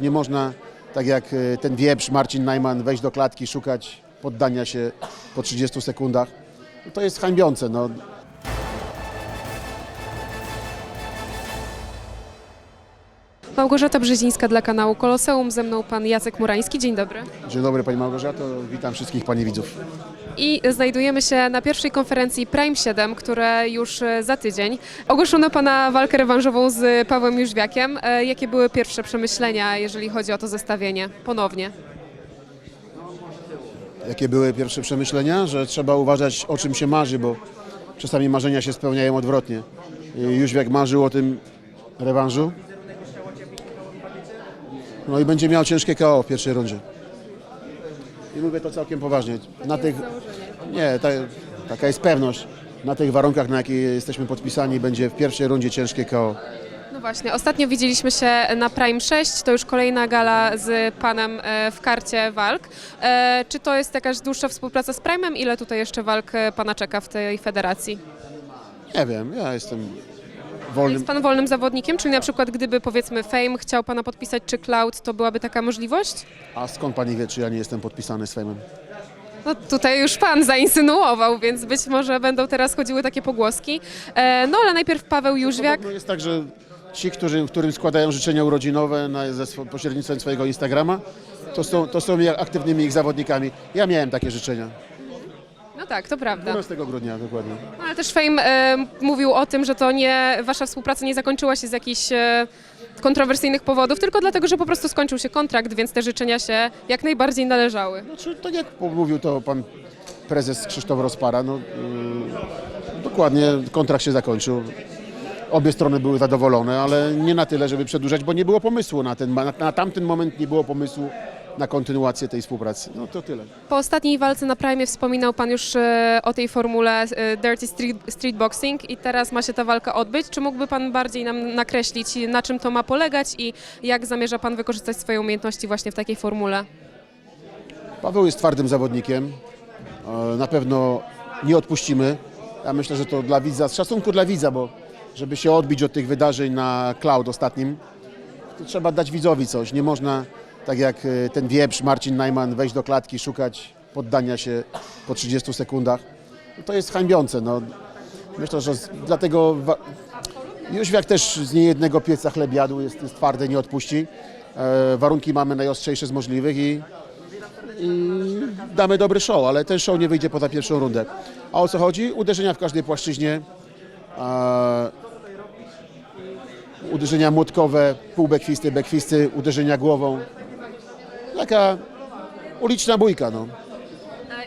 Nie można, tak jak e, ten wieprz Marcin Najman, wejść do klatki, szukać poddania się po 30 sekundach. No To jest hańbiące. No. Małgorzata Brzezińska dla kanału Koloseum, ze mną pan Jacek Murański. Dzień dobry. Dzień dobry Pani Małgorzato, witam wszystkich Pani widzów. I znajdujemy się na pierwszej konferencji Prime 7, które już e, za tydzień. Ogłoszono pana walkę rewanżową z Pawłem Jóźwiakiem. E, Jakie były pierwsze przemyślenia, jeżeli chodzi o to zestawienie? Ponownie. Jakie były pierwsze przemyślenia? Że trzeba uważać o czym się marzy, bo czasami marzenia się spełniają odwrotnie. I Jóźwiak marzył o tym rewanżu. No i będzie miał ciężkie KO w pierwszej rundzie. I mówię to całkiem poważnie. Na tych, nie, ta, taka jest pewność. Na tych warunkach, na jakie jesteśmy podpisani, będzie w pierwszej rundzie ciężkie KO. No właśnie, ostatnio widzieliśmy się na Prime 6, to już kolejna gala z panem e, w karcie walk. E, Czy to jest jakaś dłuższa współpraca z Prime'em? Ile tutaj jeszcze walk e, pana czeka w tej federacji? Nie wiem, ja jestem wolnym. Jest pan wolnym zawodnikiem? Czyli na przykład gdyby powiedzmy Fame chciał pana podpisać, czy Cloud, to byłaby taka możliwość? A skąd pani wie, czy ja nie jestem podpisany z Fejmem? No tutaj już pan zainsynuował, więc być może będą teraz chodziły takie pogłoski. E, no ale najpierw Paweł Jóźwiak. Jest tak, że ci, którzy, którym składają życzenia urodzinowe na, ze swo- pośrednictwem swojego Instagrama, to są, to są aktywnymi ich zawodnikami. Ja miałem takie życzenia. No tak, to prawda. 12 grudnia dokładnie. No, ale też Fame e, mówił o tym, że to nie, wasza współpraca nie zakończyła się z jakichś e, kontrowersyjnych powodów, tylko dlatego, że po prostu skończył się kontrakt, więc te życzenia się jak najbardziej należały. Znaczy, tak jak mówił to pan prezes Krzysztof Rozpara, no, yy, dokładnie kontrakt się zakończył. Obie strony były zadowolone, ale nie na tyle, żeby przedłużać, bo nie było pomysłu na ten, na, na tamten moment nie było pomysłu na kontynuację tej współpracy. No to tyle. Po ostatniej walce na Prime wspominał Pan już e, o tej formule e, Dirty Street, street Boxing i teraz ma się ta walka odbyć. Czy mógłby Pan bardziej nam nakreślić, na czym to ma polegać i jak zamierza Pan wykorzystać swoje umiejętności właśnie w takiej formule? Paweł jest twardym zawodnikiem. E, Na pewno nie odpuścimy. Ja myślę, że to dla widza, z szacunku dla widza, bo żeby się odbić od tych wydarzeń na cloud ostatnim, to trzeba dać widzowi coś. Nie można, tak jak e, ten wieprz Marcin Najman, wejść do klatki, szukać poddania się po 30 sekundach. To jest hańbiące. No. Myślę, że z, dlatego wa- Jóźwiak też z niejednego pieca chleb jadł, jest, jest twardy, nie odpuści. E, warunki mamy najostrzejsze z możliwych i i damy dobry show, ale ten show nie wyjdzie poza pierwszą rundę. A o co chodzi? Uderzenia w każdej płaszczyźnie, e, uderzenia młotkowe, półbekwisty, bekwisty, uderzenia głową. Taka uliczna bójka, no.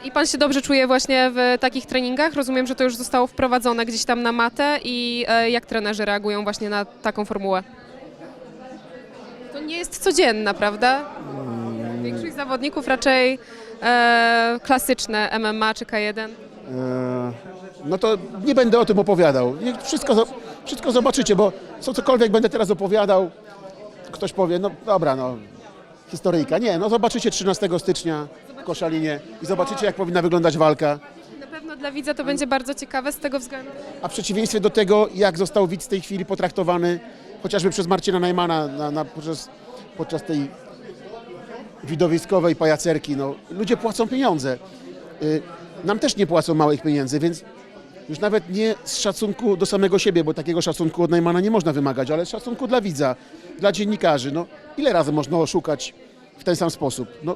I Pan się dobrze czuje właśnie w takich treningach? Rozumiem, że to już zostało wprowadzone gdzieś tam na matę i e, jak trenerzy reagują właśnie na taką formułę? To nie jest codzienna, prawda? Większość zawodników raczej e, klasyczne MMA czy K1. E, no to nie będę o tym opowiadał. Wszystko, zo- wszystko zobaczycie, bo co cokolwiek będę teraz opowiadał, ktoś powie, no dobra, no historyjka. Nie, no zobaczycie 13 stycznia w Koszalinie i zobaczycie, jak powinna wyglądać walka. Na pewno dla widza to będzie bardzo ciekawe z tego względu. A w przeciwieństwie do tego, jak został widz w tej chwili potraktowany chociażby przez Marcina Najmana na, na, podczas, podczas tej widowiskowej pajacerki, no, ludzie płacą pieniądze. Y, nam też nie płacą małych pieniędzy, więc już nawet nie z szacunku do samego siebie, bo takiego szacunku od Najmana nie można wymagać, ale z szacunku dla widza, dla dziennikarzy. No, ile razy można oszukać w ten sam sposób? No,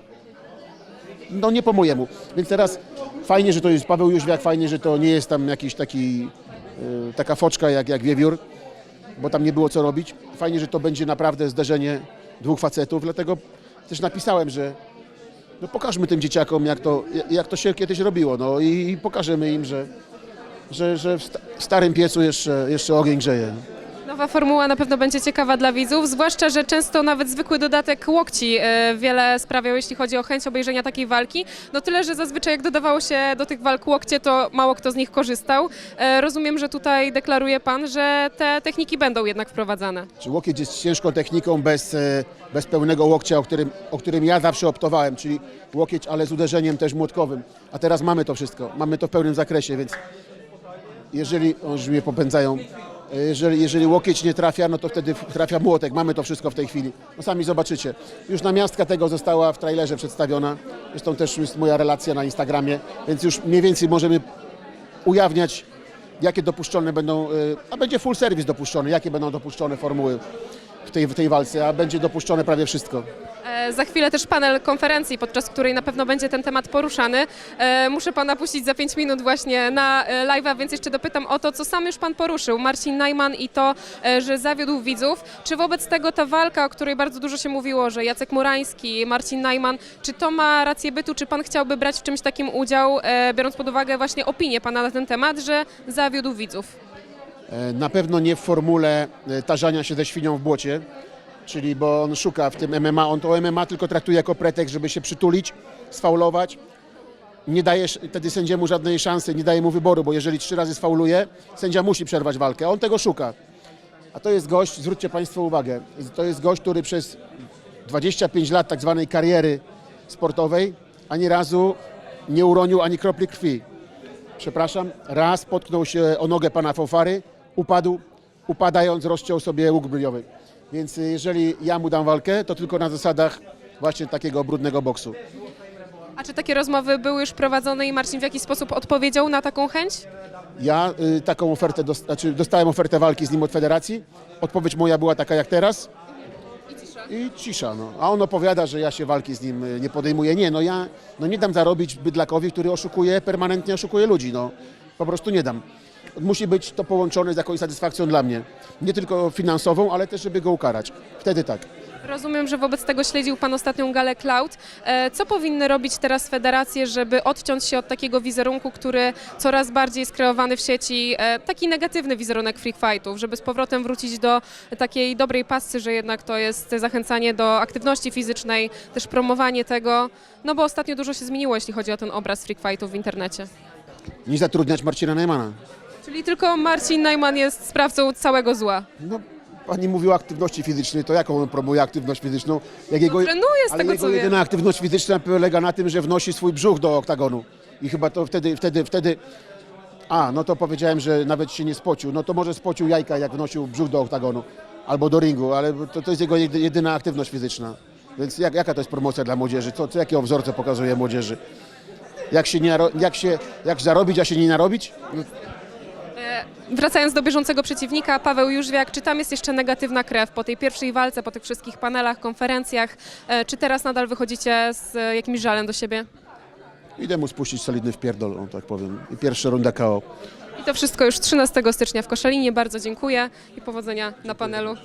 no nie po mojemu. Więc teraz fajnie, że to jest Paweł Jóźwiak, fajnie, że to nie jest tam jakiś taki, y, taka foczka jak, jak Wiewiór, bo tam nie było co robić. Fajnie, że to będzie naprawdę zderzenie dwóch facetów, dlatego też napisałem, że no pokażmy tym dzieciakom, jak to, jak to się kiedyś robiło, no i pokażemy im, że, że, że w sta- w starym piecu jeszcze, jeszcze ogień grzeje. Nowa formuła na pewno będzie ciekawa dla widzów, zwłaszcza, że często nawet zwykły dodatek łokci e, wiele sprawiał, jeśli chodzi o chęć obejrzenia takiej walki. No tyle, że zazwyczaj jak dodawało się do tych walk łokcie, to mało kto z nich korzystał. E, Rozumiem, że tutaj deklaruje Pan, że te techniki będą jednak wprowadzane. Czy łokieć jest ciężką techniką bez, e, bez pełnego łokcia, o którym, o którym ja zawsze optowałem, czyli łokieć, ale z uderzeniem też młotkowym. A teraz mamy to wszystko, mamy to w pełnym zakresie, więc jeżeli, mnie popędzają, Jeżeli, jeżeli łokieć nie trafia, no to wtedy trafia młotek. Mamy to wszystko w tej chwili. No sami zobaczycie. Już namiastka tego została w trailerze przedstawiona. Zresztą też jest moja relacja na Instagramie, więc już mniej więcej możemy ujawniać, jakie dopuszczone będą, e, a będzie full service dopuszczony, jakie będą dopuszczone formuły w tej, w tej walce, a będzie dopuszczone prawie wszystko. E, Za chwilę też panel konferencji, podczas której na pewno będzie ten temat poruszany. E, Muszę pana puścić za 5 minut właśnie na e, live'a, więc jeszcze dopytam o to, co sam już pan poruszył, Marcin Najman i to, że zawiódł widzów. Czy wobec tego ta walka, o której bardzo dużo się mówiło, że Jacek Murański, Marcin Najman, czy to ma rację bytu, czy pan chciałby brać w czymś takim udział, biorąc pod uwagę właśnie opinię pana na ten temat, że zawiódł widzów? E, Na pewno nie w formule e, tarzania się ze świnią w błocie, czyli bo on szuka w tym MMA, on to MMA tylko traktuje jako pretekst, żeby się przytulić, sfaulować. Nie daje sz- wtedy sędziemu żadnej szansy, nie daje mu wyboru, bo jeżeli trzy razy sfauluje, sędzia musi przerwać walkę. On tego szuka. A to jest gość, zwróćcie Państwo uwagę, to jest gość, który przez 25 lat tak zwanej kariery sportowej ani razu nie uronił ani kropli krwi przepraszam, raz potknął się o nogę pana Fofary, upadł, upadając rozciął sobie łuk bryliowy. Więc y, jeżeli ja mu dam walkę, to tylko na zasadach właśnie takiego brudnego boksu. A czy takie rozmowy były już prowadzone i Marcin w jakiś sposób odpowiedział na taką chęć? Ja y, taką ofertę, dos- znaczy dostałem ofertę walki z nim od federacji. Odpowiedź moja była taka jak teraz. I cisza, no. A on opowiada, że ja się walki z nim y, nie podejmuję. Nie, no ja no nie dam zarobić bydlakowi, który oszukuje, permanentnie oszukuje ludzi, no. Po prostu nie dam. Musi być to połączone z jakąś satysfakcją dla mnie. Nie tylko finansową, ale też, żeby go ukarać. Wtedy tak. Rozumiem, że wobec tego śledził Pan ostatnią galę Cloud. E, Co powinny robić teraz federacje, żeby odciąć się od takiego wizerunku, który coraz bardziej jest kreowany w sieci, e, taki negatywny wizerunek freak fightów, żeby z powrotem wrócić do takiej dobrej pasy, że jednak to jest zachęcanie do aktywności fizycznej, też promowanie tego, no bo ostatnio dużo się zmieniło, jeśli chodzi o ten obraz freak fightów w internecie. Nie zatrudniać Marcina Neymana. Czyli tylko Marcin Najman jest sprawcą całego zła. No, pani mówiła o aktywności fizycznej, to jaką on promuje aktywność fizyczną? Jak jego, trenuje z ale tego, jego co wiem. jedyna aktywność fizyczna polega na tym, że wnosi swój brzuch do oktagonu. I chyba to wtedy, wtedy, wtedy... A, no to powiedziałem, że nawet się nie spocił. No to może spocił jajka, jak wnosił brzuch do oktagonu. Albo do ringu, ale to, to jest jego jedy- jedyna aktywność fizyczna. Więc jak, jaka to jest promocja dla młodzieży? Co, co, jakiego wzorce pokazuje młodzieży? Jak się, nie, naro- jak się jak zarobić, a się nie narobić? No, Wracając do bieżącego przeciwnika, Paweł Jóźwiak, czy tam jest jeszcze negatywna krew po tej pierwszej walce, po tych wszystkich panelach, konferencjach? E, Czy teraz nadal wychodzicie z e, jakimś żalem do siebie? idę mu spuścić solidny wpierdol, o, tak powiem. I pierwsza runda KO. I to wszystko już 13 stycznia w Koszalinie. Bardzo dziękuję i powodzenia na panelu.